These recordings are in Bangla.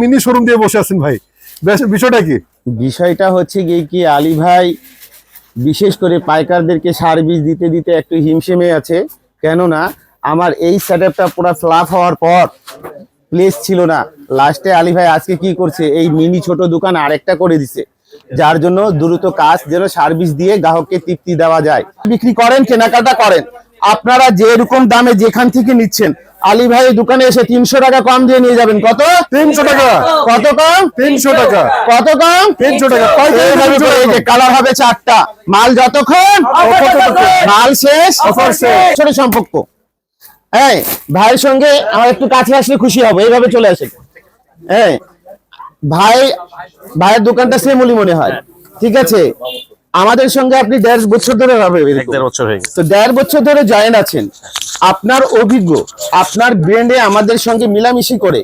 মিনি শোরুম দিয়ে বসে আছেন ভাই। বিষয়টা কি? বিষয়টা হচ্ছে গিয়ে কি, আলী ভাই বিশেষ করে পাইকারদেরকে সার্ভিস দিতে দিতে একটু হিমশিমে আছে। কেননা, আমার এই সেট আপটা পুরো ফ্লাপ হওয়ার পর প্লেস ছিল না। লাস্টে আলী ভাই আজকে কি করছে, এই মিনি ছোট দোকান আরেকটা করে দিছে। যার জন্য দ্রুত কাজ যেন সার্ভিস দিয়ে গ্রাহককে তৃপ্তি দেওয়া যায়। বিক্রি করেন, কেনাকাটা করেন। আপনারা যেরকম দামে যেখান থেকে নিচ্ছেন আলী ভাই দোকানে এসে তিনশো টাকা কম দিয়ে নিয়ে যাবেন। কত? তিনশো টাকা। কত কম? তিনশো টাকা। কত কম? তিনশো টাকা। কালার হবে চারটা। মাল যতক্ষণ? মাল শেষ। ছোট সম্পর্ক। হ্যাঁ ভাইয়ের সঙ্গে আমার একটু কাছে আসলে খুশি হব। এইভাবে চলে আসে। হ্যাঁ ভাই ভাইয়ের দোকানটা সেমুলি মনে হয়। ঠিক আছে? আমাদের সঙ্গে আপনি দেড় বছর ধরে দেড় বছর হয়ে গেছে। তো দেড় বছর ধরে জয়েন আছেন। আপনার অভিজ্ঞ আপনার ব্র্যান্ডে আমাদের সঙ্গে মিলামিশি করে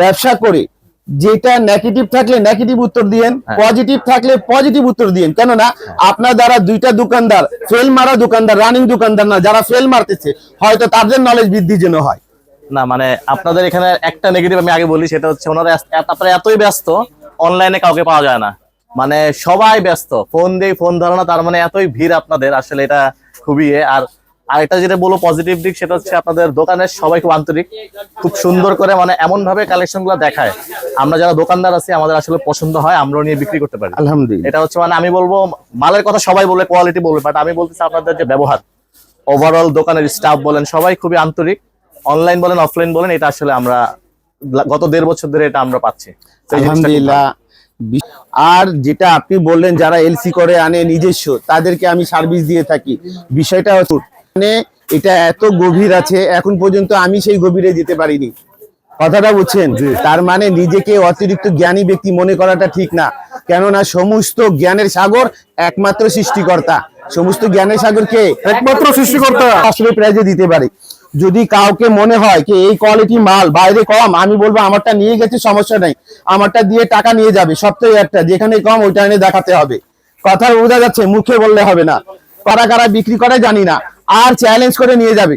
ব্যবসা করে যেটা নেগেটিভ থাকলে নেগেটিভ উত্তর দিয়েন পজিটিভ থাকলে পজিটিভ উত্তর দিয়েন। কেননা আপনার দ্বারা দুইটা দোকানদার ফেল মারা দোকানদার রানিং দোকানদার না যারা ফেল মারতেছে হয়তো তাদের নলেজ বৃদ্ধির জন্য হয়। না মানে আপনাদের এখানে একটা নেগেটিভ আমি আগে বলি সেটা হচ্ছে ওনারা আপনারা এতই ব্যস্ত অনলাইনে কাউকে পাওয়া যায় না। মানে সবাই ব্যস্ত। ফোন দিয়ে ফোন ধরে না তার মানে এতই ভিড় আপনাদের আসলে এটা খুবই আর আর এটা যেটা বলব পজিটিভ দিক সেটা হচ্ছে আপনাদের দোকানের সবাই খুব আন্তরিক। খুব সুন্দর করে মানে এমন ভাবে কালেকশনগুলো দেখায়। আমরা যারা দোকানদার আছি আমাদের আসলে পছন্দ হয় আমরা নিয়ে বিক্রি করতে পারি। আলহামদুলিল্লাহ। এটা হচ্ছে মানে আমি বলব মালের কথা সবাই বলে কোয়ালিটি বলবে বাট আমি বলতেছি আপনাদের যে ব্যবহার। ওভারঅল দোকানের স্টাফ বলেন সবাই খুবই আন্তরিক। অনলাইন বলেন অফলাইন বলেন এটা আসলে আমরা গত দেড় বছর ধরে এটা আমরা পাচ্ছি। আলহামদুলিল্লাহ। আর যেটা আপনি বললেন যারা এলসি করে আনে নিজস্ব তাদেরকে আমি সার্ভিস দিয়ে থাকি। বিষয়টা মানে এটা এত গভীর আছে এখন পর্যন্ত আমি সেই গভীরে যেতে পারিনি। কথাটা বুঝছেন? তার মানে নিজেকে অতিরিক্ত জ্ঞানী ব্যক্তি মনে করাটা ঠিক না। কেননা সমস্ত জ্ঞানের সাগর একমাত্র সৃষ্টিকর্তা। সমস্ত জ্ঞানের সাগর কে? একমাত্র সৃষ্টিকর্তা। আসলে প্রাইজে দিতে পারে। যদি কাউকে মনে হয় যে এই কোয়ালিটি মাল, বাইরে কম, আমি বলব আমারটা নিয়ে গেছি, সমস্যা নাই। আমারটা দিয়ে টাকা নিয়ে যাবে সপ্তাহে একটা যেখানে কম, ওইটা এনে দেখাতে হবে। কথা বোঝা যাচ্ছে, মুখে বললে হবে না। কারা কারা বিক্রি করে জানি না। আর চ্যালেঞ্জ করে নিয়ে যাবে।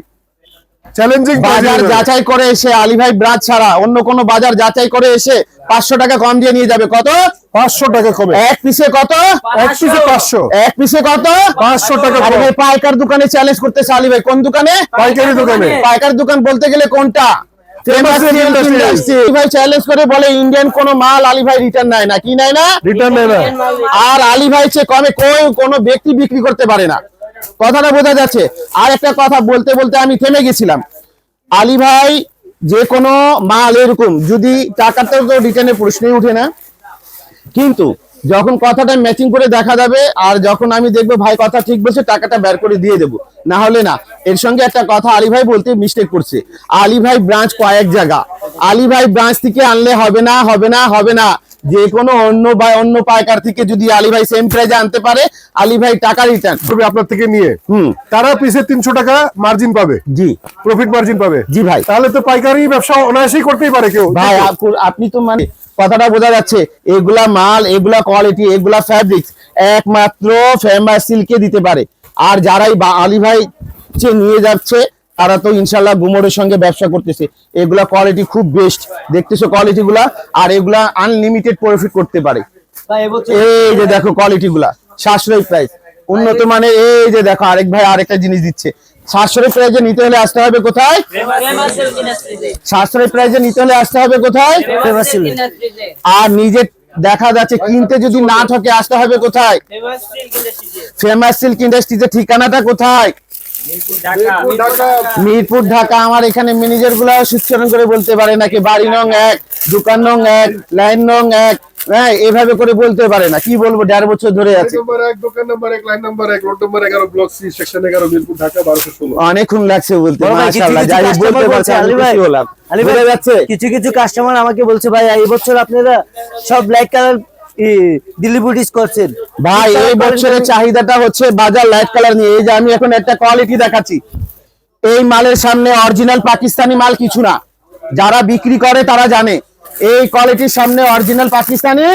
চ্যালেঞ্জিং বাজার যাচাই করে এসে আলী ভাই ব্রাঞ্চ ছাড়া অন্য কোনো বাজার যাচাই করে এসে পাঁচশো টাকা কম দিয়ে নিয়ে যাবে। কত? পাঁচশো টাকা কমে। এক পিসে কত? এক পিসে পাঁচশো। এক পিসে কত? পাঁচশো টাকা আরে পাইকার দোকানে চ্যালেঞ্জ করতেছে আলী ভাই। কোন দোকানে? পাইকারি দোকানে। পাইকার দোকান বলতে গেলে কোনটা? Famous Famous Silk Industries। Industry। Ali ভাই চ্যালেঞ্জ করে বলে ইন্ডিয়ান কোন মাল আলী রিটার্ন নেয় না। কি নেয় না? রিটার্ন নেয় আর আলী ভাই কমে কোনো ব্যক্তি বিক্রি করতে পারে না। কথাটা বোঝা যাচ্ছে। আর একটা কথা বলতে বলতে আমি থেমে গেছিলাম। আলী ভাই, যে কোনো মাল এরকম, যদি টাকাটা তো রিটার্নের প্রশ্নই উঠে না। কিন্তু যখন কথাটা ম্যাচিং করে দেখা যাবে, আর যখন আমি দেখব ভাই কথা ঠিক বলছে, টাকাটা বের করে দিয়ে দেবো। না হলে না। এর সঙ্গে একটা কথা আলী ভাই বলতে মিস্টেক করছে। আলী ভাই ব্রাঞ্চ কয়েক জায়গা। আলী ভাই ব্রাঞ্চ থেকে আনলে হবে না হবে না হবে না। যে কোনো অন্য বা অন্য পাইকার থেকে যদি আলী ভাই সেম প্রাইজে আনতে পারে আলী ভাই টাকা রিটার্ন তবে আপনার থেকে নিয়ে। হুম। তারা পিসে তিনশো টাকা মার্জিন পাবে। জি। প্রফিট মার্জিন পাবে। জি ভাই। তাহলে তো পাইকারি ব্যবসা অনায়াসেই করতেই পারে কেউ। ভাই আপনি তো মানে কথাটা বোঝা যাচ্ছে এগুলা মাল এগুলা কোয়ালিটি এগুলা ফ্যাব্রিক্স একমাত্র ফেমাস সিল্কে দিতে পারে। আর যারাই বা- আলী ভাই নিয়ে যাচ্ছে তারা তো ইনশাল্লাহ গুমরের সঙ্গে ব্যবসা করতেছে। এগুলা কোয়ালিটি খুব বেস্ট দেখতেছো কোয়ালিটি গুলা আর এগুলা আনলিমিটেড প্রফিট করতে পারে। এই যে দেখো কোয়ালিটি গুলা সাশ্রয়ী প্রাইস উন্নত মানে এই যে দেখো আরেক ভাই আরেকটা জিনিস দিচ্ছে। সাশ্রয়ী প্রাইজে নিতে হলে আসতে হবে কোথায়? সাশ্রয়ী প্রাইজে নিতে হলে আসতে হবে কোথায়? আর নিজে দেখা যাচ্ছে কিনতে যদি না ঠকে আসতে হবে কোথায়? ফেমাস সিল্ক ইন্ডাস্ট্রিতে ঠিকানাটা কোথায়? মিরপুর ঢাকা আমার এখানে ম্যানেজারগুলো সুচ্চারণ করে বলতে পারে নাকি বাড়ি নং এক দোকান নং এক লাইন নং এক হ্যাঁ এভাবে করে বলতে পারে না। কি বলব দেড় বছর ধরে আছে। নম্বর এক দোকান নম্বর এক লাইন নম্বর এক নম্বর এগারো ব্লক এগারো মিরপুর ঢাকা বারোশো ষোলো। অনেকক্ষণ লাগছে বলতে কিছু কিছু কাস্টমার আমাকে বলছে ভাই এই বছর আপনারা সব ব্ল্যাক কালার ডেলিভারিজ করছেন। ভাই এই বছরের চাহিদাটা হচ্ছে বাজার লাইট কালার নিয়ে। এই যে আমি এখন একটা কোয়ালিটি দেখাচ্ছি। এই মালের সামনে অরিজিনাল পাকিস্তানি মাল কিছু না। যারা বিক্রি করে তারা জানে। এই কোয়ালিটির সামনে অরিজিনাল পাকিস্তানি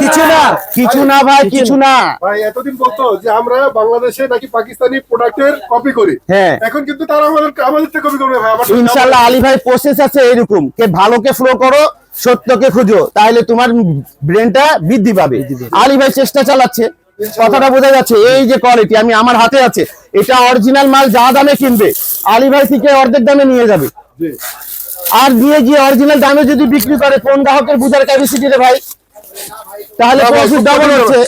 কিছু না। কিছু না ভাই কিছু না। ভাই এতদিন বলতো যে আমরা বাংলাদেশে নাকি পাকিস্তানি প্রোডাক্টের কপি করি। হ্যাঁ। এখন কিন্তু তারা আমাদের আমাদের কপি করবে ভাই। আমার ইনশাল্লাহ আলী ভাই প্রসেস আছে এরকম কে ভালোকে ফ্লো করো সত্যকে খুঁজো তাহলে তোমার ব্রেনটা বৃদ্ধি পাবে। আলী ভাই চেষ্টা চালাচ্ছে কথাটা বোঝা যাচ্ছে এই যে কোয়ালিটি আমি আমার হাতে আছে এটা অরিজিনাল মাল যা দামে কিনবে আলী ভাই থেকে অর্ধেক দামে নিয়ে যাবে। আর দিয়ে গিয়ে অরিজিনাল দামে যদি বিক্রি করে কোন গ্রাহকের বুঝার ক্যাপাসিটি রে ভাই? তাহলে প্রফিট ডাবল হচ্ছে।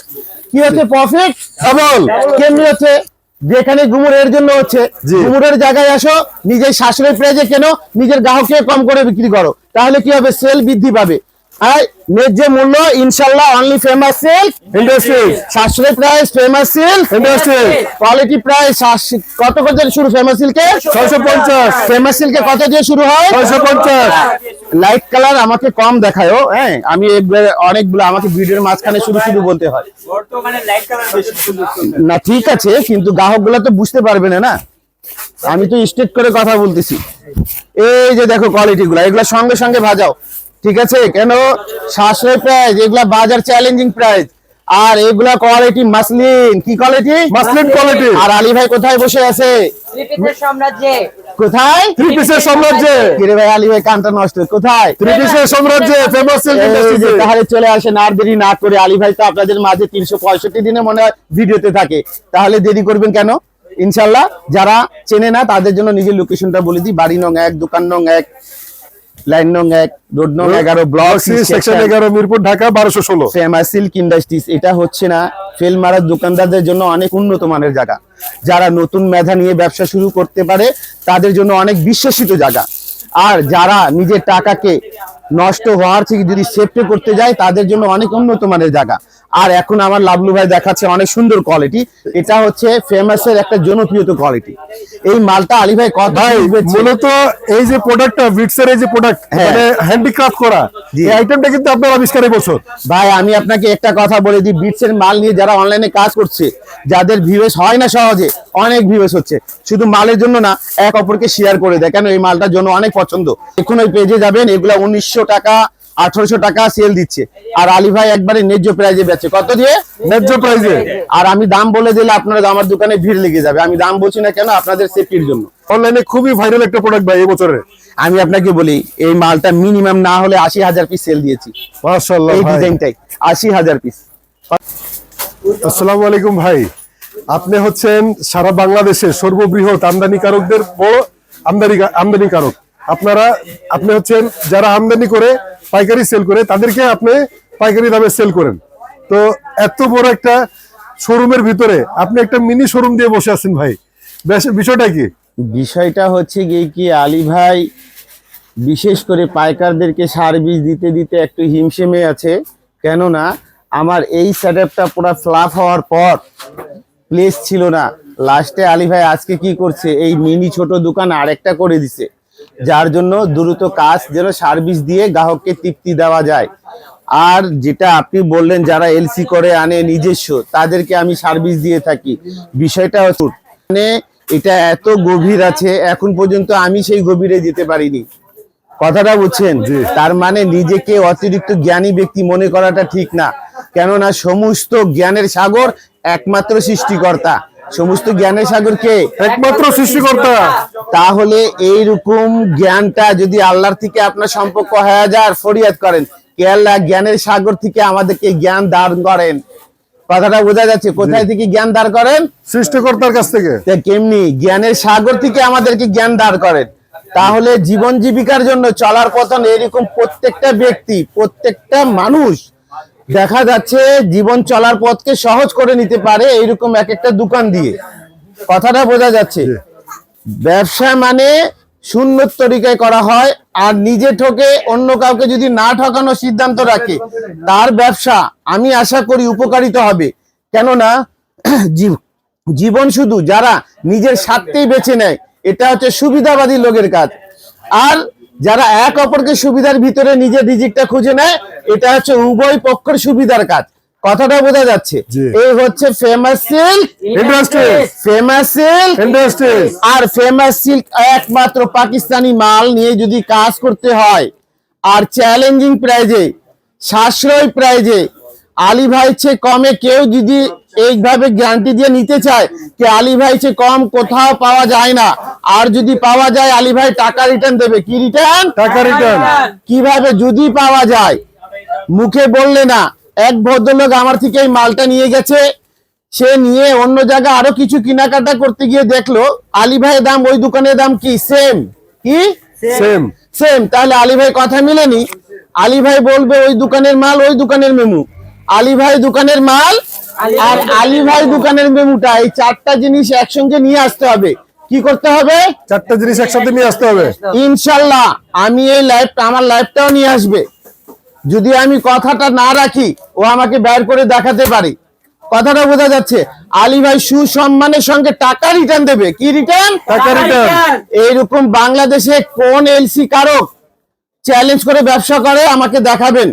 কি হচ্ছে? প্রফিট ডাবল কেমনি হচ্ছে? যেখানে গুমুরের জন্য হচ্ছে গুমুরের জায়গায় আসো নিজের শাশুড়ির প্রাইজে কেন নিজের গ্রাহককে কম করে বিক্রি করো। তাহলে কি হবে? সেল বৃদ্ধি পাবে। আর ন্যায্য মূল্য ইনশাল্লাহ অনলি ফেমাস সেল ইন্ডাস্ট্রি সাশ্রয় price famous sale industry quality price কত কত দিয়ে শুরু? ফেমাস সিল্কে ছয়শো পঞ্চাশ। ফেমাস সিল্কে কত দিয়ে শুরু হয়? ছয়শো পঞ্চাশ। লাইট কালার আমাকে কম দেখায় ও, হ্যাঁ? আমি অনেকগুলো আমাকে ভিডিওর মাঝখানে শুধু শুধু বলতে হয়। না ঠিক আছে কিন্তু গ্রাহকগুলো তো বুঝতে পারবে না না? আমি তো স্ট্রেট করে কথা বলতেছি। এই যে দেখো কোয়ালিটি গুলা এগুলা সঙ্গে সঙ্গে ভাজাও। ঠিক আছে? কেন? সাশ্রয় প্রাইস এগুলা বাজার চ্যালেঞ্জিং প্রাইস আর এগুলা কোয়ালিটি মাসলিন। কি কোয়ালিটি মাসলিন কোয়ালিটি আর আলী ভাই কোথায় বসে আছে? সাম্রাজ্যে। কোথায়? থ্রি পিসের সাম্রাজ্যে। কিরে ভাই আলী ভাই কানটা নষ্ট। কোথায়? থ্রি পিসের সাম্রাজ্যে ফেমাস তাহলে চলে আসেন আর দেরি না করে। আলী ভাই তো আপনাদের মাঝে তিনশো পঁয়ষট্টি দিনে মনে হয় ভিডিওতে থাকে। তাহলে দেরি করবেন কেন? ইনশাল্লাহ যারা চেনে না তাদের জন্য নিজের লোকেশনটা বলে দিই। বাড়ি নং এক দোকান নং এক। লাইন নং এক রোড নং এগারো ব্লক সেকশন এগারো মিরপুর ঢাকা বারোশো ষোলো। ফেমাস সিল্ক ইন্ডাস্ট্রিজ এটা হচ্ছে না ফেল মারার দোকানদারদের জন্য অনেক উন্নত মানের জায়গা। যারা নতুন মেধা নিয়ে ব্যবসা শুরু করতে পারে তাদের জন্য অনেক বিশ্বাসিত জায়গা। আর যারা নিজের টাকাকে নষ্ট হওয়ার থেকে যদি সেফটি করতে যায় তাদের জন্য অনেক উন্নত মানের জায়গা। আর এখন আমার লাভলু ভাই দেখাচ্ছে অনেক সুন্দর কোয়ালিটি এটা হচ্ছে ফেমাসের একটা জনপ্রিয়ত কোয়ালিটি এই মালটা আলী ভাই কত? মূলত এই যে প্রোডাক্টটা বিটসের এই যে প্রোডাক্ট। মানে হ্যান্ডিক্রাফট করা। এই আইটেমটা কিন্তু আপনার আবিষ্কার বছর। ভাই আমি আপনাকে একটা কথা বলে দিই বিটস এর মাল নিয়ে যারা অনলাইনে কাজ করছে যাদের ভিউস হয় না সহজে অনেক ভিউস হচ্ছে। শুধু মালের জন্য না এক অপরকে শেয়ার করে দেয়। কেন এই মালটার জন্য অনেক পছন্দ। এখন ওই পেজে যাবেন এগুলা উনিশশো টাকা আঠারোশো টাকা সেল দিচ্ছে। আর আলী ভাই একবারে ন্যায্য প্রাইজে বেচে। কত দিয়ে? ন্যায্য প্রাইজে আর আমি দাম বলে দিলে আপনারা আমার দোকানে ভিড় লেগে যাবে। আমি দাম বলছি না কেন আপনাদের সেফটির জন্য। অনলাইনে খুবই ভাইরাল একটা প্রোডাক্ট ভাই এই বছরের আমি আপনাকে বলি এই মালটা মিনিমাম না হলে আশি হাজার পিস সেল দিয়েছি। মাশাআল্লাহ এই ডিজাইনটাই আশি হাজার পিস আসসালামু আলাইকুম ভাই। আপনি হচ্ছেন সারা বাংলাদেশের সর্ববৃহৎ আমদানিকারকদের বড় আমদানি আমদানিকারক। আপনারা আপনি হচ্ছেন যারা আমদানি করে পাইকারি সেল করে, তাদেরকে আপনি পাইকারি দামে সেল করেন। তো এত বড় একটা শোরুমের ভিতরে আপনি একটা মিনি শোরুম দিয়ে বসে আছেন ভাই। বিষয়টা কি? বিষয়টা হচ্ছে গিয়ে কি, আলী ভাই, বিশেষ করে পাইকারদেরকে সার সার্ভিস দিতে দিতে একটু হিমশিমে আছে। কেননা, আমার এই সেট আপটা পুরো ফ্লাপ হওয়ার পর প্লেস ছিল না। লাস্টে আলী ভাই আজকে কি করছে, এই মিনি ছোট দোকান আরেকটা করে দিছে। যার জন্য দ্রুত কাজ যেন সার্ভিস দিয়ে গ্রাহককে তৃপ্তি দেওয়া যায়। আর যেটা আপনি বললেন যারা এলসি করে আনে নিজস্ব তাদেরকে আমি সার্ভিস দিয়ে থাকি। বিষয়টা হচ্ছে মানে এটা এত গভীর আছে এখন পর্যন্ত আমি সেই গভীরে যেতে পারিনি। কথাটা বুঝছেন? তার মানে নিজেকে অতিরিক্ত জ্ঞানী ব্যক্তি মনে করাটা ঠিক না। কেননা সমস্ত জ্ঞানের সাগর একমাত্র সৃষ্টিকর্তা। সমস্ত জ্ঞানের সাগর কে? একমাত্র সৃষ্টিকর্তা। তাহলে এইরকম জ্ঞানটা যদি আল্লাহর থেকে আপনার সম্পর্ক হয়ে যায় ফরিয়াদ করেন কে আল্লাহ জ্ঞানের সাগর থেকে আমাদেরকে জ্ঞান দান করেন? কথাটা বোঝা যাচ্ছে কোথায় থেকে জ্ঞান দান করেন? সৃষ্টিকর্তার কাছ থেকে। কেমনি? জ্ঞানের সাগর থেকে আমাদেরকে জ্ঞান দাঁড় করেন। তাহলে জীবন জীবিকার জন্য চলার পথন এরকম প্রত্যেকটা ব্যক্তি প্রত্যেকটা মানুষ দেখা যাচ্ছে জীবন চলার পথকে সহজ করে নিতে পারে এইরকম এক একটা দোকান দিয়ে। কথাটা বোঝা যাচ্ছে। ব্যবসা মানে শূন্য তরিকায় করা হয় আর নিজে ঠকে অন্য কাউকে যদি না ঠকানোর সিদ্ধান্ত রাখে তার ব্যবসা আমি আশা করি উপকারিত হবে। কেননা জীব- জীবন শুধু যারা নিজের স্বার্থেই বেছে নেয় এটা হচ্ছে সুবিধাবাদী লোকের কাজ। আর যারা এক অপরকে সুবিধার ভিতরে নিজের রিজিকটা খুঁজে নেয় এটা হচ্ছে উভয় পক্ষের সুবিধার কাজ। কথাটা বোঝা যাচ্ছে। এই হচ্ছে famous silk industries famous silk industries আর ফেমাস সিল্ক একমাত্র পাকিস্তানি মাল নিয়ে যদি কাজ করতে হয় আর চ্যালেঞ্জিং প্রাইজে সাশ্রয় প্রাইজে আলী ভাই চেয়ে কমে কেউ যদি এইভাবে গ্যারান্টি দিয়ে নিতে চায় যে আলী ভাই সে কম কোথাও পাওয়া যায় না। আর যদি পাওয়া যায় আলী ভাই টাকা রিটার্ন দেবে। কি রিটার্ন টাকা রিটার্ন কীভাবে যদি পাওয়া যায়? মুখে বললে না। এক ভদ্রলোক আমার থেকে এই মালটা নিয়ে গেছে। সে নিয়ে অন্য জায়গায় আরও কিছু কেনাকাটা করতে গিয়ে দেখল আলী ভাইয়ের দাম ওই দোকানের দাম কি? সেম কি? সেম সেম তাহলে আলী ভাই কথা মিলেনি। আলী ভাই বলবে ওই দোকানের মাল ওই দোকানের মেমু। আলী ভাই দোকানের মাল আর আলী ভাই দোকানের মেমুটা এই চারটা জিনিস একসঙ্গে নিয়ে আসতে হবে। কি করতে হবে? চারটা জিনিস একসাথে নিয়ে আসতে হবে। ইনশাল্লাহ আমি এই লাইফটা আমার লাইফটাও নিয়ে আসবে। যদি আমি কথাটা না রাখি ও আমাকে বের করে দেখাতে পারি। কথাটা বোঝা যাচ্ছে আলী ভাই সুসম্মানের সঙ্গে টাকা রিটার্ন দেবে। কি রিটার্ন টাকা রিটার্ন এইরকম বাংলাদেশে কোন এলসি কারক চ্যালেঞ্জ করে ব্যবসা করে আমাকে দেখাবেন।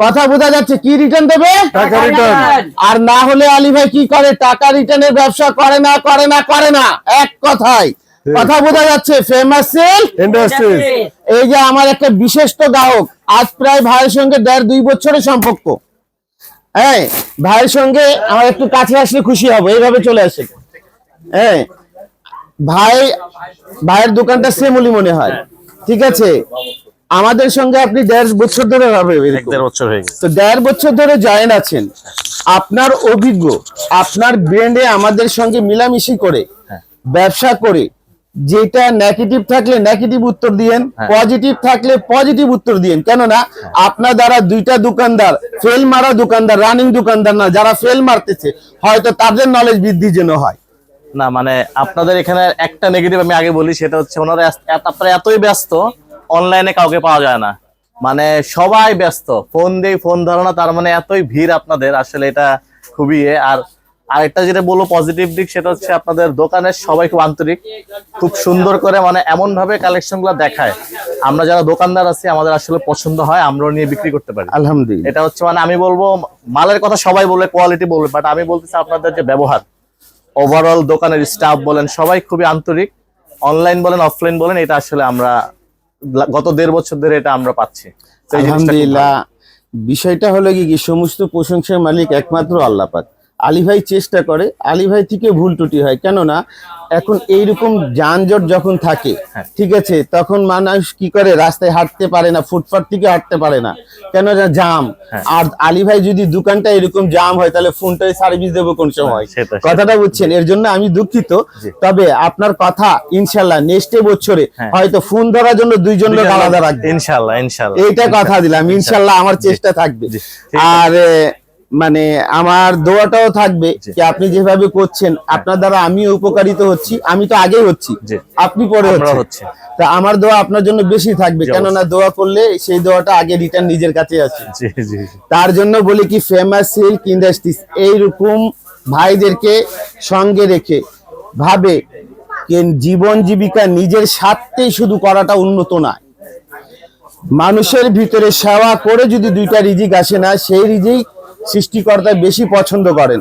কথা বোঝা যাচ্ছে কি রিটার্ন দেবে? টাকা রিটার্ন আর না হলে আলী ভাই কি করে? টাকা রিটার্নের ব্যবসা করে না করে না করে না। এক কথায়। কথা বোঝা যাচ্ছে ফেমাস সেল ইন্ডাস্ট্রিজ এই যে আমার একটা বিশিষ্ট গ্রাহক আজ প্রায় ভাইয়ের সঙ্গে দেড় দুই বছরের সম্পর্ক। হ্যাঁ ভাইয়ের সঙ্গে আমার একটু কাছে আসলে খুশি হব এইভাবে চলে আসে। হ্যাঁ ভাই ভাইয়ের দোকানটা সেমুলি মনে হয়। ঠিক আছে? আমাদের সঙ্গে আপনি দেড় বছর ধরে। দেড় বছর হয়ে গেছে। তো দেড় বছর ধরে জয়েন আছেন। আপনার অভিজ্ঞ আপনার ব্র্যান্ডে আমাদের সঙ্গে মিলামিশি করে ব্যবসা করে যেটা নেগেটিভ থাকলে নেগেটিভ উত্তর দিয়েন পজিটিভ থাকলে পজিটিভ উত্তর দিয়েন। কেননা আপনার দ্বারা দুইটা দোকানদার ফেল মারা দোকানদার রানিং দোকানদার না যারা ফেল মারতেছে হয়তো তাদের নলেজ বৃদ্ধি যেন হয়। না মানে আপনাদের এখানে একটা নেগেটিভ আমি আগে বলি সেটা হচ্ছে ওনারা আপনারা এতই ব্যস্ত অনলাইনে কাউকে পাওয়া যায় না। মানে সবাই ব্যস্ত। ফোন দিয়ে ফোন ধরো না তার মানে এতই ভিড় আপনাদের। আসলে এটা খুবই। আর আরেকটা যেটা বলব পজিটিভ দিক সেটা হচ্ছে আপনাদের দোকানের সবাই খুব আন্তরিক। খুব সুন্দর করে মানে এমন ভাবে কালেকশনগুলো দেখায়। আমরা যারা দোকানদার আছি আমাদের আসলে পছন্দ হয় আমরাও নিয়ে বিক্রি করতে পারি। আলহামদুলিল্লাহ। এটা হচ্ছে মানে আমি বলব মালের কথা সবাই বলবে কোয়ালিটি বলবে বাট আমি বলতেছি আপনাদের যে ব্যবহার। ওভারঅল দোকানের স্টাফ বলেন সবাই খুবই আন্তরিক। অনলাইন বলেন অফলাইন বলেন এটা আসলে আমরা গত দেড় বছর ধরে এটা আমরা পাচ্ছি। আলহামদুলিল্লাহ। বিষয়টা হলো কি কি সমস্ত প্রশংসার মালিক একমাত্র আল্লাহ পাক। আলী ভাই চেষ্টা করে আলী ভাই থেকে ভুল ত্রুটি হয়। কেননা এখন এইরকম যানজট যখন থাকে হ্যাঁ। ঠিক আছে তখন মানুষ কি করে রাস্তায় হাঁটতে পারে না ফুটপাথ থেকে হাঁটতে পারে না। কেন না জাম। হ্যাঁ। আর আলী ভাই যদি দোকানটা এরকম জাম হয় তাহলে ফোনটাই সার্ভিস দেবো কোন সময়? সেটা, সেটা। কথাটা বুঝছেন? এর জন্য আমি দুঃখিত। তবে আপনার কথা ইনশাল্লাহ নেক্সট বছরে হ্যাঁ। হয়তো ফোন ধরার জন্য দুইজন লোক আলাদা রাখবে। ইনশাল্লাহ ইনশাল্লাহ। এইটা কথা দিলাম ইনশাল্লাহ আমার চেষ্টা থাকবে। আর মানে আমার দোয়াটাও থাকবে যে আপনি যেভাবে করছেন আপনার দ্বারা আমি উপকারিত হচ্ছি আমি তো আগেই হচ্ছি আপনি পরে হচ্ছে। তা আমার দোয়া আপনার জন্য বেশি থাকবে কেননা দোয়া করলে সেই দোয়াটা আগে রিটার্ন নিজের কাছে আসে। তার জন্য বলি কি ফেমাস সিল্ক ইন্ডাস্ট্রিজ এইরকম ভাইদেরকে সঙ্গে রেখে ভাবে যে জীবন জীবিকা নিজের স্বার্থেই শুধু করাটা উন্নত নয়। মানুষের ভিতরে সেবা করে যদি দুইটা রিজিক আসে না সেই রিজিক সৃষ্টিকর্তা বেশি পছন্দ করেন।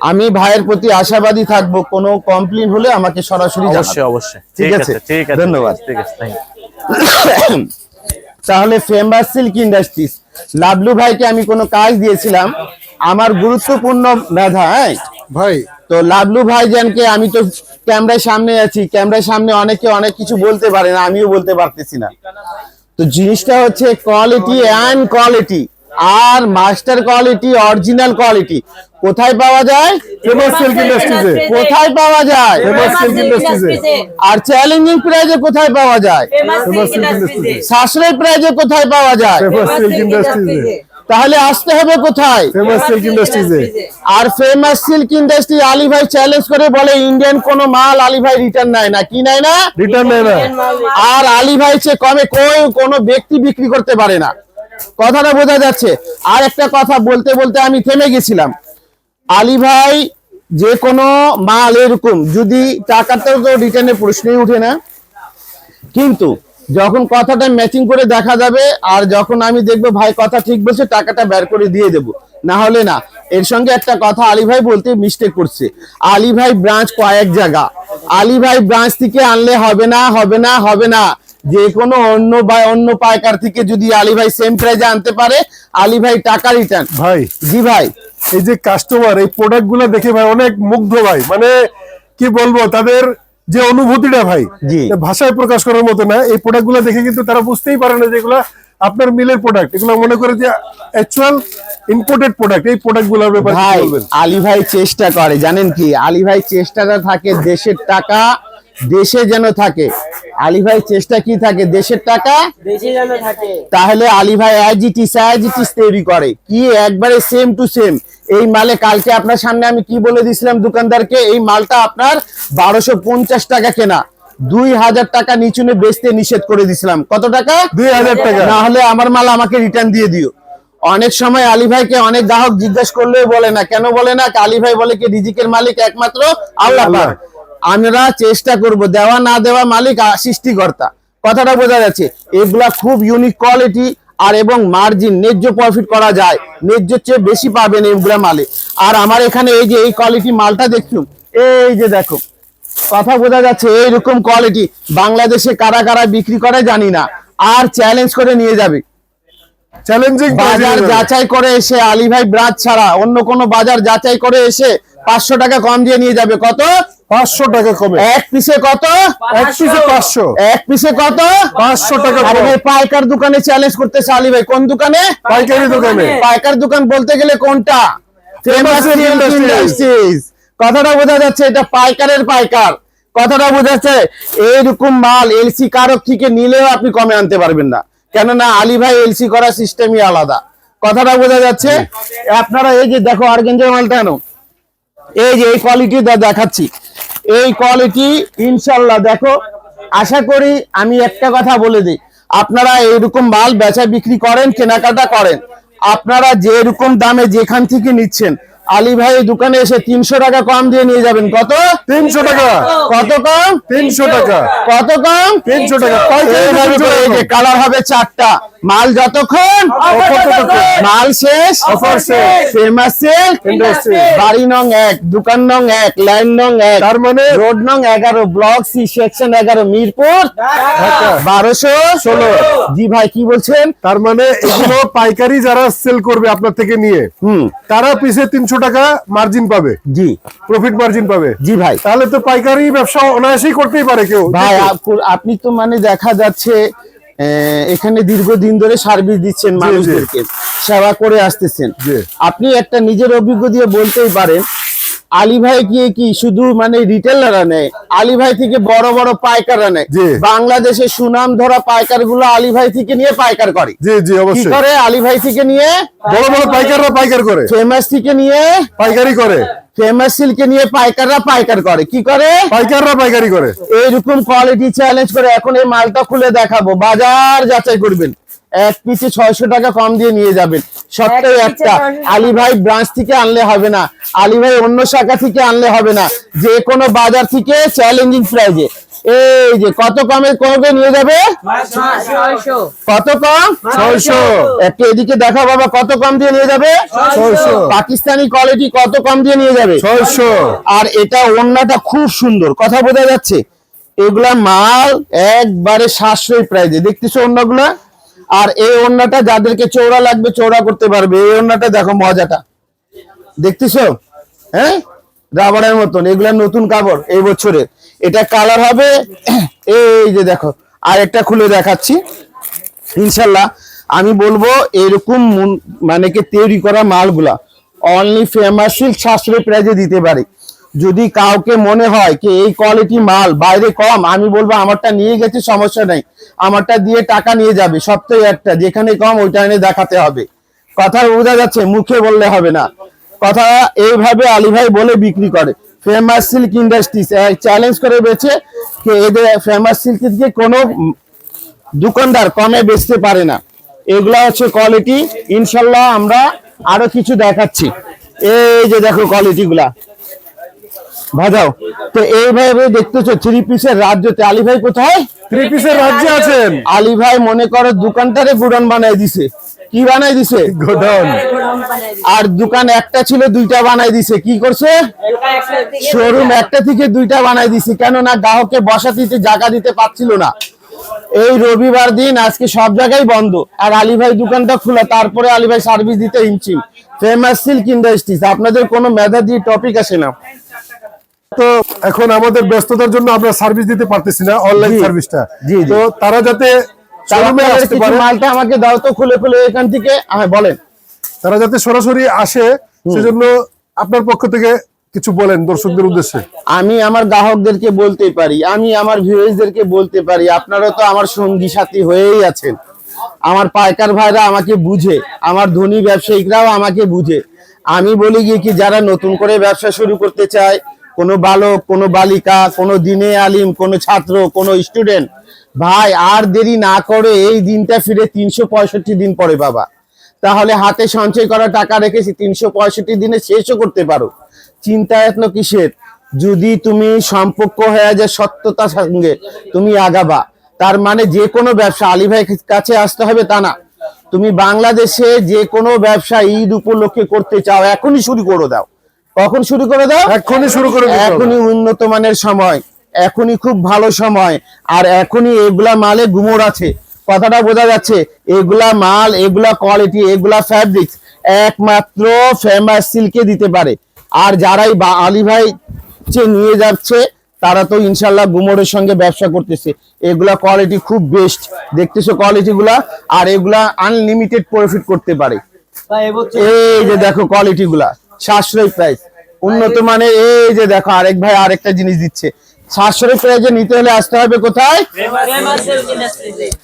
আমি ভাইয়ের প্রতি আশাবাদী থাকব কোনো কমপ্লেন হলে আমাকে সরাসরি অবশ্যই অবশ্যই। ঠিক আছে, ঠিক আছে। ধন্যবাদ। ঠিক আছে. তাহলে ফেমাস সিল্ক ইন্ডাস্ট্রিজ লাবলু ভাইকে আমি কোনো কাজ দিয়েছিলাম আমার গুরুত্বপূর্ণ মেধা হ্যাঁ? ভাই। তো লাবলু ভাইজানকে আমি তো ক্যামেরার সামনে আছি ক্যামেরার সামনে অনেকে অনেক কিছু বলতে পারে না আমিও বলতে পারতেছি না। তো জিনিসটা হচ্ছে কোয়ালিটি অ্যান্ড কোয়ালিটি আর মাস্টার কোয়ালিটি অরিজিনাল কোয়ালিটি। কোথায় পাওয়া যায়? ফেমাস সিল্ক ইন্ডাস্ট্রিজে কোথায় পাওয়া যায়? আর চ্যালেঞ্জিং প্রাইজে কোথায় পাওয়া যায়? সাশ্রয় প্রাইজে কোথায় পাওয়া যায়? ফেমাস সিল্ক ইন্ডাস্ট্রিজে তাহলে আসতে হবে কোথায়? ফেমাস সিল্ক ইন্ডাস্ট্রিজে আর ফেমাস সিল্ক ইন্ডাস্ট্রি আলী ভাই চ্যালেঞ্জ করে বলে ইন্ডিয়ান কোন মাল আলী ভাই রিটার্ন নেয় না। কি নেয় না? রিটার্ন না। আর আলী ভাই চেয়ে কমে কোনো ব্যক্তি বিক্রি করতে পারে না। কথাটা বোঝা যাচ্ছে। আর একটা কথা বলতে বলতে আমি থেমে গেছিলাম। আলী ভাই, যে কোনো মাল এরকম, যদি টাকাটা তো রিটার্নের প্রশ্নই উঠে না। কিন্তু যখন কথাটা ম্যাচিং করে দেখা যাবে, আর যখন আমি দেখব ভাই কথা ঠিক বলছে, টাকাটা বের করে দিয়ে দেব। না হলে না। এর সঙ্গে একটা কথা আলী ভাই বলতে মিস্টেক করছে। আলী ভাই ব্রাঞ্চ কয়েক জায়গা। আলী ভাই ব্রাঞ্চ থেকে আনলে হবে না হবে না হবে না। যে কোনো অন্য বা অন্য পাইকার থেকে যদি আলী ভাই সেম প্রাইজে আনতে পারে আলী ভাই টাকা রিটার্ন ভাই। জি ভাই। এই যে কাস্টমার এই প্রোডাক্টগুলা দেখে ভাই অনেক মুগ্ধ ভাই। মানে কি বলব তাদের যে অনুভূতিটা ভাই। ভাষায় প্রকাশ করার মতো না। এই প্রোডাক্টগুলা দেখে কিন্তু তারা বুঝতেই পারে না যে এগুলা আপনার মিলের প্রোডাক্ট এগুলো মনে করে যে অ্যাকচুয়াল ইম্পোর্টেড প্রোডাক্ট এই প্রোডাক্টগুলোর ব্যাপারে আলী ভাই চেষ্টা করে। জানেন কি আলী ভাই চেষ্টাটা থাকে দেশের টাকা দেশে যেন থাকে। আলী ভাই চেষ্টা কি থাকে? দেশের টাকা? বেশি যেন থাকে। তাহলে আলী ভাই as it is as it ইস তৈরি করে। কি একবারে সেম টু সেম এই মালে কালকে আপনার সামনে আমি কি বলে দিয়েছিলাম দোকানদারকে? এই মালটা আপনার বারোশো পঞ্চাশ টাকা কেনা। দুই হাজার টাকা নিচুনে বেচতে নিষেধ করে দিছিলাম। কত টাকা? দুই হাজার টাকা। না হলে আমার মাল আমাকে রিটার্ন দিয়ে দিও। অনেক সময় আলী ভাইকে অনেক গ্রাহক জিজ্ঞেস করলেও বলে না। কেন বলে না? আলী ভাই বলে কি রিজিকের মালিক একমাত্র আল্লাহ আল্লাহ। পাক। আমরা চেষ্টা করব দেওয়া না দেওয়া মালিক সৃষ্টিকর্তা। কথাটা বোঝা যাচ্ছে এগুলা খুব ইউনিক কোয়ালিটি আর এবং মার্জিন ন্যায্য প্রফিট করা যায় ন্যায্য চেয়ে বেশি পাবেন এগুলা মালে আর আমার এখানে এই যে এই কোয়ালিটি মালটা দেখুন এই যে দেখো কথা বোঝা যাচ্ছে এইরকম কোয়ালিটি বাংলাদেশে কারা কারা বিক্রি করে জানি না আর চ্যালেঞ্জ করে নিয়ে যাবে। চ্যালেঞ্জিং বাজার যাচাই করে এসে আলী ভাই ব্রাঞ্চ ছাড়া অন্য কোন বাজার যাচাই করে এসে পাঁচশো টাকা কম দিয়ে নিয়ে যাবে কত? পাঁচশো টাকা কমে। এক পিসে কত? এক পিসে পাঁচশো। এক পিসে কত? পাঁচশো টাকা আরে ভাই পাইকার দোকানে চ্যালেঞ্জ করতেছে আলী ভাই কোন দোকানে? পাইকারি দোকানে। পাইকার দোকান বলতে গেলে কোনটা। কথাটা বোঝা যাচ্ছে এটা পাইকারের পাইকার। কথাটা বোঝা যাচ্ছে এইরকম মাল এলসি কারক থেকে নিলেও আপনি কমে আনতে পারবেন না। কেননা আলী ভাই এলসি করার সিস্টেমই আলাদা। কথাটা বোঝা যাচ্ছে আপনারা এই যে দেখো আর্গেঞ্জের মালটা আনো। এই যে এই কোয়ালিটি দেখাচ্ছি। এই কোয়ালিটি ইনশাল্লাহ, দেখো, আশা করি আমি একটা কথা বলে দিই। আপনারা এইরকম মাল বেচা বিক্রি করেন, কেনাকাটা করেন। আপনারা যেরকম দামে যেখান থেকে নিচ্ছেন আলী ভাই দোকানে এসে তিনশো টাকা কম দিয়ে নিয়ে যাবেন। কত? তিনশো টাকা। কত কম? তিনশো টাকা। কত কম? তিনশো টাকা। কালার হবে চারটা। মাল যতক্ষণ মাল শেষ। Offer শেষ। ফেমাস সেল বাড়ি নং এক দোকান নং এক লাইন নং এক তার মানে রোড নং এগারো ব্লক সি সেকশন এগারো মিরপুর বারোশো ষোলো। জি ভাই কি বলছেন? তার মানে এগুলো পাইকারি যারা সেল করবে আপনার থেকে নিয়ে হুম। তারা পিছে তিনশো টাকা মার্জিন পাবে। জি। প্রফিট মার্জিন পাবে। জি ভাই। তাহলে তো পাইকারি ব্যবসা অনায়াসেই করতেই পারে কেউ। ভাই আপনি তো মানে দেখা যাচ্ছে এখানে দীর্ঘদিন ধরে সার্ভিস দিচ্ছেন মানুষদেরকে সেবা করে আসতেছেন। আপনি একটা নিজের অভিজ্ঞ দিয়ে বলতেই পারেন আলী ভাই গিয়ে কি শুধু মানে রিটেলাররা নেয়? আলী ভাই থেকে বড় বড় পাইকাররা নেয়। বাংলাদেশে সুনাম ধরা পাইকারগুলো আলী ভাই থেকে নিয়ে পাইকার করে। জি জি কি অবশ্যই। করে? আলী ভাই থেকে নিয়ে বড় বড় পাইকাররা পাইকার করে। ফেমাস থেকে নিয়ে পাইকারি করে। ফেমাস সিল্কে নিয়ে পাইকাররা পাইকার করে। কি করে? পাইকাররা পাইকারি করে। এইরকম কোয়ালিটি চ্যালেঞ্জ করে এখন এই মালটা খুলে দেখাবো। বাজার যাচাই করবেন। এক পিসে ছয়শো টাকা কম দিয়ে নিয়ে যাবেন। পিসে একটা। 600 আলী ভাই ব্রাঞ্চ থেকে আনলে হবে না। আলী ভাই অন্য শাখা থেকে আনলে হবে না। যে কোনো বাজার থেকে চ্যালেঞ্জিং প্রাইজে এই যে কত কমে কমে নিয়ে যাবে? কত কম? ছয়শো। একটু এদিকে দেখা বাবা কত কম দিয়ে নিয়ে যাবে? ছয়শো। পাকিস্তানি কোয়ালিটি কত কম দিয়ে নিয়ে যাবে? ছয়শো। আর এটা অন্যটা খুব সুন্দর। কথা বোঝা যাচ্ছে। এগুলা মাল একবারে সাশ্রয়ী প্রাইজে দেখতেছো ওড়নাগুলা? আর এই ওড়নাটা যাদেরকে চৌড়া লাগবে চৌড়া করতে পারবে। এই ওড়নাটা দেখো মজাটা। দেখতেছো? হ্যাঁ? রাবারের মতন। এগুলা নতুন কাপড় এই বছরের। এটা কালার হবে, এই যে দেখো আর একটা খুলে দেখাচ্ছি। ইনশাল্লাহ আমি বলব এরকম মানে কি তৈরি করা মালগুলা। অনলি ফেমাস সিল্ক সাশ্রয় প্রাইজে দিতে পারে। যদি কাউকে মনে হয় কি এই কোয়ালিটি মাল, বাইরে কম, আমি বলব আমারটা নিয়ে গেছে, সমস্যা নেই। আমারটা দিয়ে টাকা নিয়ে যাবে সপ্তাহে একটা, যেখানে কম ওইটা এনে দেখাতে হবে। কথা বোঝা যাচ্ছে, মুখে বললে হবে না। কথা এইভাবে আলী ভাই বলে বিক্রি করে। ফেমাস সিল্ক ইন্ডাস্ট্রিজ চ্যালেঞ্জ করে বেছে এদের ফেমাস সিল্ক থেকে কোনো দোকানদার কমে বেচতে পারে না। এগুলা হচ্ছে কোয়ালিটি ইনশাল্লাহ আমরা আরও কিছু দেখাচ্ছি। এই যে দেখো কোয়ালিটি গুলা। ভাজাও তো এইভাবে দেখতেছো থ্রি পিসের রাজ্যতে আলী ভাই কোথায়? থ্রি পিসের রাজ্যে আছেন। আলী ভাই মনে করো দোকানটারে গুডন বানাই দিছে। কি বানাই দিছে? গোডাউন। আর দোকান একটা ছিল দুইটা বানাই দিছে। কি করছে? শোরুম একটা থেকে দুইটা বানাই দিছি। কেন না গ্রাহককে বসা দিতে জায়গা দিতে পারছিল না। এই রবিবার দিন আজকে সব জায়গায় বন্ধ। আর আলী ভাই দোকানটা খোলা তারপরে আলী ভাই সার্ভিস দিতে হিমচিম ফেমাস সিল্ক ইন্ডাস্ট্রিজ আপনাদের কোনো মেধা দিয়ে টপিক আসে না। তো এখন আমাদের ব্যস্ততার জন্য আমরা সার্ভিস দিতে পারতেছি না অনলাইন সার্ভিসটা। তো তারা যাতে মালটা আমাকে দাও তো খুলে খুলে এখান থেকে। হ্যাঁ বলেন। তারা যাতে সরাসরি আসে সেজন্য আপনার পক্ষ থেকে কিছু বলেন দর্শকদের উদ্দেশ্যে। আমি আমার গ্রাহকদেরকে বলতে পারি আমি আমার ভিউয়ার্সদেরকে বলতে পারি আপনারা তো আমার সঙ্গী সাথী হয়েই আছেন। আমার পাইকার ভাইরা আমাকে বুঝে আমার ধনী ব্যবসায়িকরাও আমাকে বুঝে। আমি বলি গিয়ে কি যারা নতুন করে ব্যবসা শুরু করতে চায় কোনো বালক, কোনো বালিকা, কোনো দিনে আলিম, কোনো ছাত্র, কোনো স্টুডেন্ট ভাই, আর দেরি না করে এই দিনটা ফিরে তিনশো পঁয়ষট্টি দিন পরে বাবা। তাহলে হাতে সঞ্চয় করা টাকা রেখেছি, তিনশো পঁয়ষট্টি দিনে শেষও করতে পারো। চিন্তা এত কিসের? যদি তুমি সম্পর্ক হয়ে যায় সত্যতার সঙ্গে, তুমি আগাবা। তার মানে যে কোনো ব্যবসা, আলী ভাই কাছে আসতে হবে তা না। তুমি বাংলাদেশে যে কোনো ব্যবসা ঈদ উপলক্ষে করতে চাও, এখনই শুরু করে দাও। কখন শুরু করে দাও? এখনই শুরু করে দাও এখনই উন্নত মানের সময় এখনই খুব ভালো সময় আর এখনই এগুলা মালে গুমোর আছে। কথাটা বোঝা যাচ্ছে এগুলা মাল এগুলা কোয়ালিটি এগুলা ফ্যাব্রিক একমাত্র ফেমাস সিল্কে দিতে পারে। আর যারাই বা- আলী ভাই যে নিয়ে যাচ্ছে তারা তো ইনশাল্লাহ গুমোরের সঙ্গে ব্যবসা করতেছে। এগুলা কোয়ালিটি খুব বেস্ট দেখতেছো কোয়ালিটি গুলা আর এগুলা আনলিমিটেড প্রফিট করতে পারে। এই যে দেখো কোয়ালিটি গুলা। সাশ্রয় প্রাইস উন্নত মানের এই যে দেখো আরেক ভাই আরেকটা জিনিস দিচ্ছে। সাশ্রয় প্রাইজে নিতে হলে আসতে হবে কোথায়?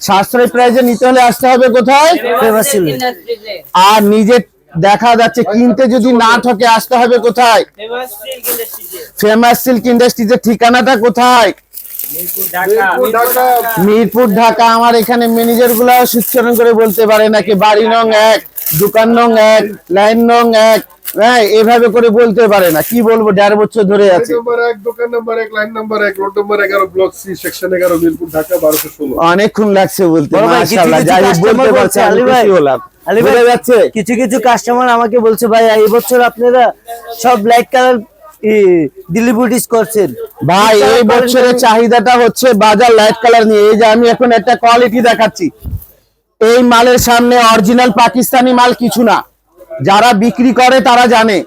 সাশ্রয় প্রাইজে নিতে হলে আসতে হবে কোথায়? আর নিজে দেখা যাচ্ছে কিনতে যদি না ঠকে আসতে হবে কোথায়? ফেমাস সিল্ক ইন্ডাস্ট্রিজে ইন্ডাস্ট্রিজের ঠিকানাটা কোথায়? মিরপুর ঢাকা। আমার এখানে ম্যানেজারগুলা করে বলতে পারে নাকি বাড়ি নং এক দোকান নং এক লাইন নং এক। হ্যাঁ এভাবে করে বলতে পারে না। কি বলব দেড় বছর ধরে আছে। দোকান নম্বর এক লাইন নম্বর এক রোড নম্বর এগারো ব্লক সি সেকশন এগারো মিরপুর ঢাকা বারোশো ষোলো। অনেকক্ষণ লাগছে বলতে পারছি আলী ভাই, যাচ্ছে? কিছু কিছু কাস্টমার আমাকে বলছে ভাই এই বছর আপনারা সব ব্ল্যাক কালার ডিলিভারিস করছেন। ভাই এই বছরের চাহিদাটা হচ্ছে বাজার লাইট কালার নিয়ে। এই যে আমি এখন একটা কোয়ালিটি দেখাচ্ছি। এই মালের সামনে অরিজিনাল পাকিস্তানি মাল কিছু না। যারা বিক্রি করে তারা জানে।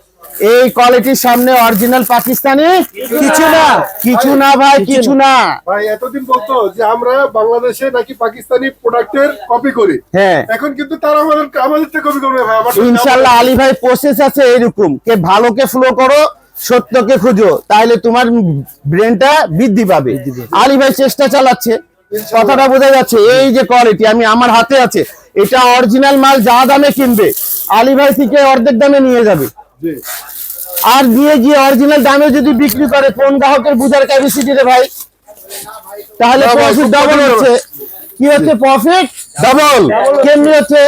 এই কোয়ালিটির সামনে অরিজিনাল পাকিস্তানি কিছু না। কিছু না ভাই কিছু না। ভাই এতদিন বলতো যে আমরা বাংলাদেশে নাকি পাকিস্তানি প্রোডাক্টের কপি করি। হ্যাঁ। এখন কিন্তু তারা আমাদের আমাদের থেকে কপি করবে ভাই আমার ইনশাল্লাহ আলী ভাই প্রসেস আছে এরকম কে ভালোকে ফ্লো করো সত্যকে খুঁজো তাহলে তোমার ব্রেনটা বৃদ্ধি পাবে। আলী ভাই চেষ্টা চালাচ্ছে। কথাটা বোঝা যাচ্ছে এই যে কোয়ালিটি আমি আমার হাতে আছে এটা অরিজিনাল মাল যা দামে কিনবে আলী ভাই থেকে অর্ধেক দামে নিয়ে যাবে। আর নিয়ে গিয়ে অরিজিনাল দামে যদি বিক্রি করে কোন গ্রাহকের বুঝার ক্যাপাসিটি রে ভাই? তাহলে প্রফিট ডাবল হচ্ছে। কি হচ্ছে প্রফিট ডাবল কেমনি হচ্ছে?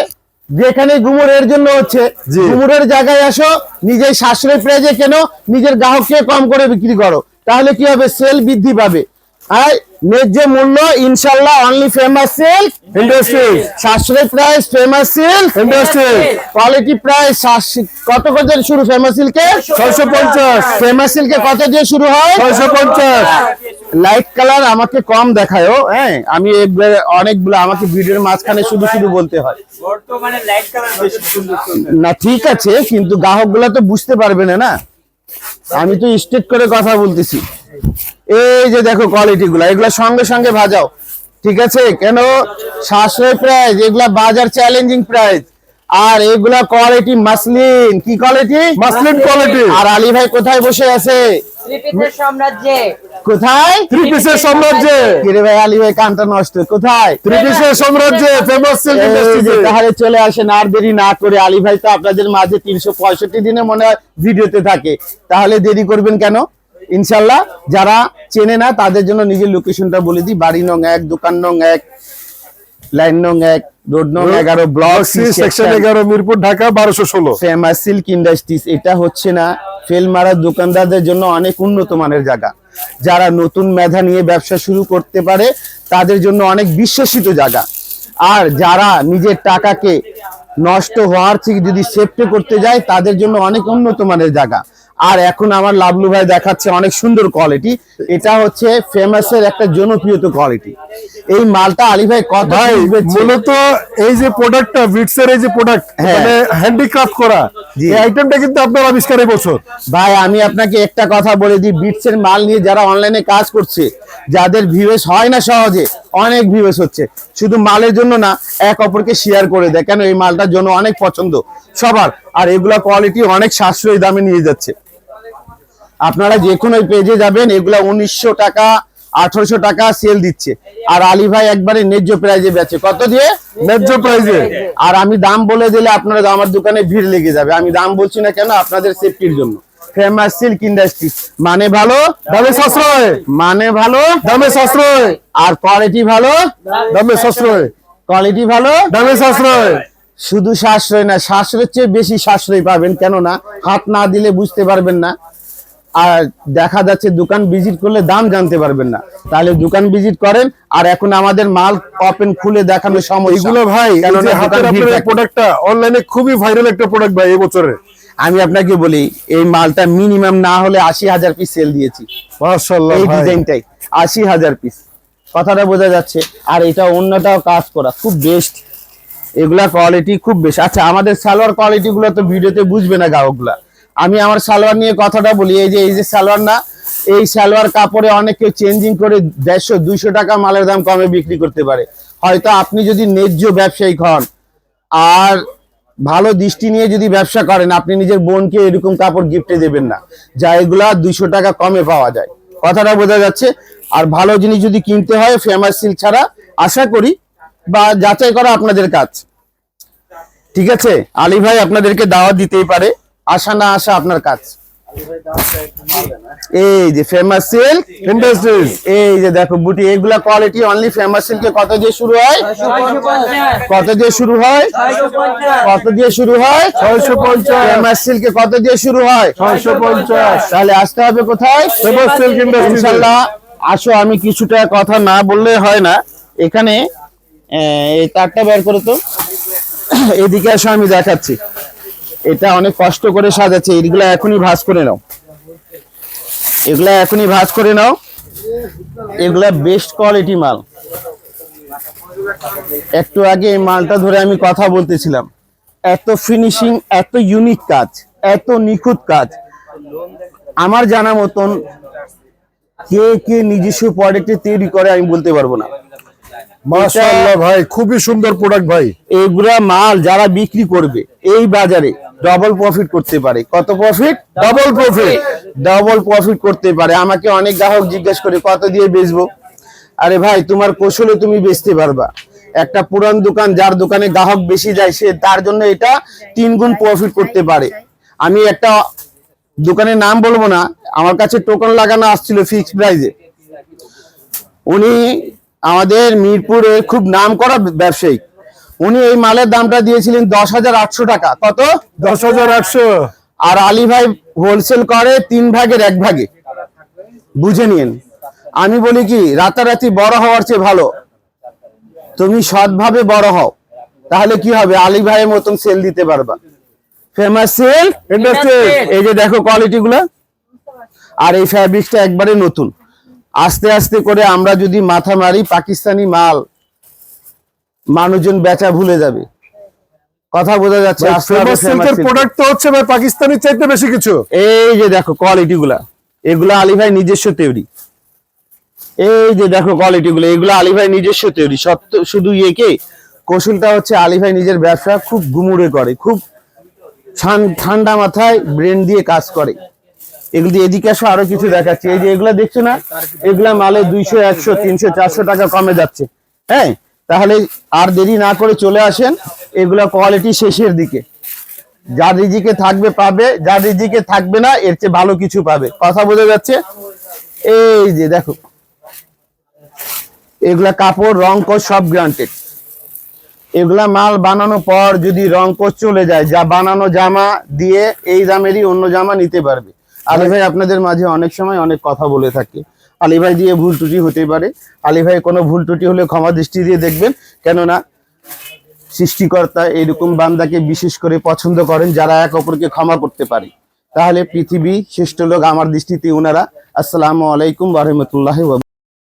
যেখানে গুমুরের জন্য হচ্ছে। গুমুরের জায়গায় আসো নিজের সাশ্রয় প্রাইজে কেন নিজের গ্রাহককে কম করে বিক্রি করো। তাহলে কি হবে? সেল বৃদ্ধি পাবে। আর ন্যায্য মূল্য ইনশাল্লাহ অনলি ফেমাস সেল ইন্ডাস্ট্রি সাশ্রয় price famous sale industry quality price কত কত শুরু? ফেমাস সিল্কে ছয়শো পঞ্চাশ। ফেমাস সিল্কে কত দিয়ে শুরু হয়? ছয়শো পঞ্চাশ। লাইট কালার আমাকে কম দেখায় ও, হ্যাঁ? আমি অনেকগুলো আমাকে ভিডিওর মাঝখানে শুধু শুধু বলতে হয়। না ঠিক আছে কিন্তু গ্রাহকগুলা তো বুঝতে পারবে না না? আমি তো স্ট্রেট করে কথা বলতেছি। এই যে দেখো কোয়ালিটি গুলা এগুলা সঙ্গে সঙ্গে ভাজাও। ঠিক আছে? কেন? সাশ্রয় প্রাইস এগুলা বাজার চ্যালেঞ্জিং প্রাইস আর এগুলা কোয়ালিটি মাসলিন কি কোয়ালিটি মাসলিন কোয়ালিটি আর আলী ভাই কোথায় বসে আছে? কোথায়? থ্রি পিসের সাম্রাজ্যে। কিরে ভাই আলী ভাই কানটা নষ্ট। কোথায়? থ্রি পিসের সাম্রাজ্যে ফেমাস সিল্ক এই যে তাহলে চলে আসেন আর দেরি না করে। আলী ভাই তো আপনাদের মাঝে তিনশো পঁয়ষট্টি দিনে মনে হয় ভিডিওতে থাকে। তাহলে দেরি করবেন কেন? ইনশাল্লাহ যারা চেনে না তাদের জন্য নিজের লোকেশনটা বলে দিই। বাড়ি নং এক দোকান নং এক লাইন নং এক। রোড নং এগারো ব্লক সি সেকশন এগারো মিরপুর ঢাকা বারোশো ষোলো। ফেমাস সিল্ক ইন্ডাস্ট্রিজ এটা হচ্ছে না ফেল মারা দোকানদারদের জন্য অনেক উন্নত মানের জায়গা। যারা নতুন মেধা নিয়ে ব্যবসা শুরু করতে পারে তাদের জন্য অনেক বিশ্বাসিত জায়গা। আর যারা নিজের টাকাকে নষ্ট হওয়ার থেকে যদি সেফটি করতে যায় তাদের জন্য অনেক উন্নত মানের জায়গা। আর এখন আমার লাভলু ভাই দেখাচ্ছে অনেক সুন্দর কোয়ালিটি এটা হচ্ছে ফেমাসের একটা জনপ্রিয় কোয়ালিটি এই মালটা আলী ভাই কত মূলত এই যে প্রোডাক্টটা বিটসের এই যে প্রোডাক্ট। মানে হ্যান্ডিক্রাফট করা। এই আইটেমটা কিন্তু আপনার আবিষ্কার এই বছর। ভাই আমি আপনাকে একটা কথা বলে দিই বিটসের মাল নিয়ে যারা অনলাইনে কাজ করছে যাদের ভিউস হয় না সহজে অনেক ভিউস হচ্ছে। শুধু মালের জন্য না এক অপরকে শেয়ার করে দেয়। কেন এই মালটার জন্য অনেক পছন্দ সবার। আর এগুলা কোয়ালিটি অনেক সাশ্রয়ী দামে নিয়ে যাচ্ছে। আপনারা যে কোনো পেজে যাবেন এগুলা উনিশশো টাকা আঠারোশো টাকা সেল দিচ্ছে। আর আলী ভাই একবারে ন্যায্য প্রাইজে বেচে। কত দিয়ে? ন্যায্য প্রাইজে আর আমি দাম বলে দিলে আপনারা আমার দোকানে ভিড় লেগে যাবে। আমি দাম বলছি না কেন? আপনাদের সেফটির জন্য। ফেমাস সিল্ক ইন্ডাস্ট্রি মানে ভালো? দামে সাশ্রয়। মানে ভালো? দামে সাশ্রয়। আর কোয়ালিটি ভালো? দামে সাশ্রয়। কোয়ালিটি ভালো? দামে সাশ্রয়। শুধু সাশ্রয় না সাশ্রয়ের চেয়ে বেশি সাশ্রয় পাবেন। কেননা হাত না দিলে বুঝতে পারবেন না। আর দেখা যাচ্ছে দোকান ভিজিট করলে দাম জানতে পারবেন না। তাহলে দোকান ভিজিট করেন আর এখন আমাদের মাল ওপেন খুলে দেখানোর সময় এগুলো ভাই আপনার প্রোডাক্টটা অনলাইনে খুবই ভাইরাল একটা প্রোডাক্ট ভাই এই বছরের আমি আপনাকে বলি এই মালটা মিনিমাম না হলে আশি হাজার পিস সেল দিয়েছি। এই ডিজাইনটাই আশি হাজার পিস কথাটা বোঝা যাচ্ছে আর এটা অন্যটাও কাজ করা খুব বেস্ট এগুলা কোয়ালিটি খুব বেশ আচ্ছা আমাদের সালোয়ার কোয়ালিটি গুলো তো ভিডিওতে বুঝবে না গ্রাহকগুলা আমি আমার সালোয়ার নিয়ে কথাটা বলি, এই যে এই যে সালোয়ার না, এই সালোয়ার কাপড়ে অনেকে চেঞ্জিং করে দেড়শো, দুইশো টাকা মালের দাম কমে বিক্রি করতে পারে। হয়তো আপনি যদি ন্যায্য ব্যবসায়িক হন, আর ভালো দৃষ্টি নিয়ে যদি ব্যবসা করেন, আপনি নিজের বোনকে এরকম কাপড় গিফটে দেবেন না, যা এগুলা দুইশো টাকা কমে পাওয়া যায়। কথাটা বোঝা যাচ্ছে? আর ভালো জিনিস যদি কিনতে হয় ফেমাস সিল্ক ছাড়া, আশা করি বা যাচাই করা আপনাদের কাজ। ঠিক আছে? আলী ভাই আপনাদেরকে দাওয়াত দিতেই পারে। আশা না আসা আপনার কাজ। এই যে ফেমাস সিল্ক ইন্ডাস্ট্রিজ এই যে দেখো বুটি এগুলা কোয়ালিটি অনলি ফেমাস সিল্কে কত দিয়ে শুরু হয়? কত দিয়ে শুরু হয়? কত দিয়ে শুরু হয়? ছয়শো পঞ্চাশ। ফেমাস সিল্কে কত দিয়ে শুরু হয়? ছয়শো পঞ্চাশ। তাহলে আসতে হবে কোথায়? Silk Industries-এ। ইনশাল্লাহ আসো আমি কিছুটা কথা না বললে হয় না। এখানে এই তারটা বের করে তো। এদিকে আসো আমি দেখাচ্ছি। এটা অনেক কষ্ট করে সাজাচ্ছে। এগুলা এখনই ভাঁজ করে নাও। এগুলা এখনই ভাঁজ করে নাও। এগুলা বেস্ট কোয়ালিটি মাল। একটু আগে এই মালটা ধরে আমি কথা বলতেছিলাম। এত ফিনিশিং এত ইউনিক কাজ, এত নিখুঁত কাজ। আমার জানা মতন কে কে নিজস্ব প্রোডাক্টে তৈরি করে আমি বলতে পারব না। মাশাআল্লাহ ভাই খুবই সুন্দর প্রোডাক্ট ভাই। এইগুলা মাল যারা বিক্রি করবে এই বাজারে ডবল প্রফিট করতে পারে। কত profit double profit double profit করতে পারে। আমাকে অনেক গ্রাহক জিজ্ঞেস করে কত দিয়ে বেচবো? আরে ভাই তোমার কৌশলে তুমি বেচতে পারবা। একটা পুরান দোকান যার দোকানে গ্রাহক বেশি যায় সে তার জন্য এটা তিন গুণ প্রফিট করতে পারে। আমি একটা দোকানের নাম বলব না আমার কাছে টোকন লাগানো আসছিল ফিক্সড প্রাইজে উনি আমাদের মিরপুরে খুব নাম করা ব্যবসায়ী। উনি এই মালের দামটা দিয়েছিলেন দশ হাজার আটশো টাকা। কত? দশ হাজার আটশো। আর আলী ভাই হোলসেল করে তিন ভাগের এক ভাগে। বুঝে নিন। আমি বলি কি রাতারাতি বড় হওয়ার চেয়ে ভালো। তুমি সৎভাবে বড় হও তাহলে কি হবে? আলী ভাইয়ের মতন সেল দিতে পারবা। ফেমাস সেল ইন্ডাস্ট্রি এই যে দেখো কোয়ালিটি গুলা। আর এই ফ্যাব্রিকটা একবারে নতুন। আস্তে আস্তে করে আমরা যদি মাথা মারি পাকিস্তানি মাল মানুষজন বেচা ভুলে যাবে। কথা বোঝা যাচ্ছে। প্রোডাক্ট তো হচ্ছে ভাই পাকিস্তানি চাইতে বেশি কিছু। এই যে দেখো কোয়ালিটি গুলা এগুলা আলী ভাই নিজস্ব তৈরি। এই যে দেখো কোয়ালিটি গুলো এগুলো আলী ভাই নিজস্ব তৈরি। সত্য শুধু ইয়ে কে কৌশলটা হচ্ছে আলী ভাই নিজের ব্যবসা খুব গুমুড়ে করে খুব ঠান্ডা মাথায় ব্রেন দিয়ে কাজ করে। এগুলো এদিকে আসো, আরও কিছু দেখাচ্ছি। এই যে এগুলা দেখছ না, এগুলা মালে দুইশো, একশো, তিনশো, চারশো টাকা কমে যাচ্ছে। হ্যাঁ তাহলে আর দেরি না করে চলে আসেন, এগুলা কোয়ালিটি শেষের দিকে। যার রিজিকে থাকবে পাবে যার রিজিকে থাকবে না, এর চেয়ে ভালো কিছু পাবে। কথা বোঝা যাচ্ছে? এই যে দেখো। এগুলা কাপড়, রং কোচ সব গ্রান্টেড এগুলা মাল বানানোর পর যদি রং কোচ চলে যায়, যা বানানো জামা দিয়ে এই দামেরই অন্য জামা নিতে পারবে। আলী ভাই আপনাদের মাঝে অনেক সময় অনেক কথা বলে থাকে। আলী ভাই দিয়ে ভুল ত্রুটি হতে পারে। আলী ভাই, কোনো ভুল ত্রুটি হলে ক্ষমা দৃষ্টি দিয়ে দেখবেন। কেননা, সৃষ্টিকর্তা এরকম বান্দাকে বিশেষ করে পছন্দ করেন যারা এক অপরকে ক্ষমা করতে পারে। তাহলে পৃথিবী শ্রেষ্ঠ লোক আমার দৃষ্টিতে ওনারা আসসালামু আলাইকুম রহমতুল্লাহ